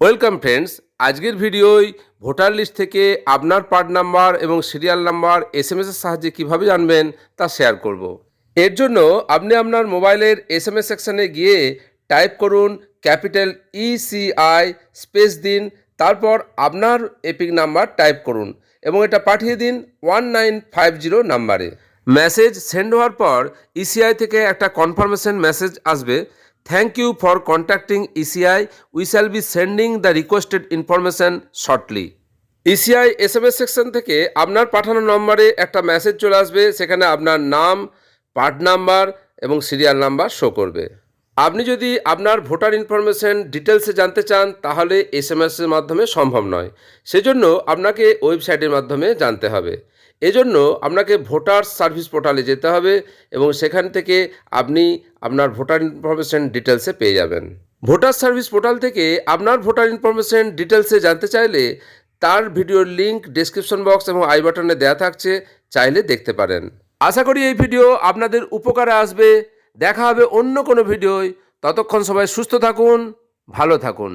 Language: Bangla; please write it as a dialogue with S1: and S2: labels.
S1: ওয়েলকাম ফ্রেন্ডস, আজকের ভিডিওয় ভোটার লিস্ট থেকে আপনার পার্ট নাম্বার এবং সিরিয়াল নাম্বার এস এম এর সাহায্যে কীভাবে জানবেন তা শেয়ার করব। এর জন্য আপনি আপনার মোবাইলের এস এম এস সেকশানে গিয়ে টাইপ করুন ক্যাপিটাল ইসিআই স্পেস দিন, তারপর আপনার এপিক নাম্বার টাইপ করুন এবং এটা পাঠিয়ে দিন ওয়ান নাইন ফাইভ জিরো নাম্বারে। মেসেজ সেন্ড হওয়ার পর ইসিআই থেকে একটা কনফার্মেশন মেসেজ আসবে। Thank you for contacting ECI we shall be sending the requested information shortly ECI S M S section থেকে আপনার পাঠানো নম্বরে একটা মেসেজ চলে আসবে। সেখানে আপনার নাম পার্ট নাম্বার এবং সিরিয়াল নাম্বার শো করবে। আপনি যদি আপনার ভোটার ইনফরমেশন ডিটেলসে জানতে চান, তাহলে এস এম এসের মাধ্যমে সম্ভব নয়। সেজন্য আপনাকে ওয়েবসাইটের মাধ্যমে জানতে হবে। এজন্য আপনাকে ভোটার সার্ভিস পোর্টালে যেতে হবে এবং সেখান থেকে আপনি আপনার ভোটার ইনফরমেশন ডিটেলসে পেয়ে যাবেন। ভোটার সার্ভিস পোর্টাল থেকে আপনার ভোটার ইনফরমেশন ডিটেলসে জানতে চাইলে তার ভিডিওর লিংক ডেসক্রিপশন বক্স এবং আই বাটনে দেওয়া থাকছে, চাইলে দেখতে পারেন। আশা করি এই ভিডিও আপনাদের উপকারে আসবে। দেখা হবে অন্য কোনো ভিডিওয়। ততক্ষণ সবাই সুস্থ থাকুন ভালো থাকুন।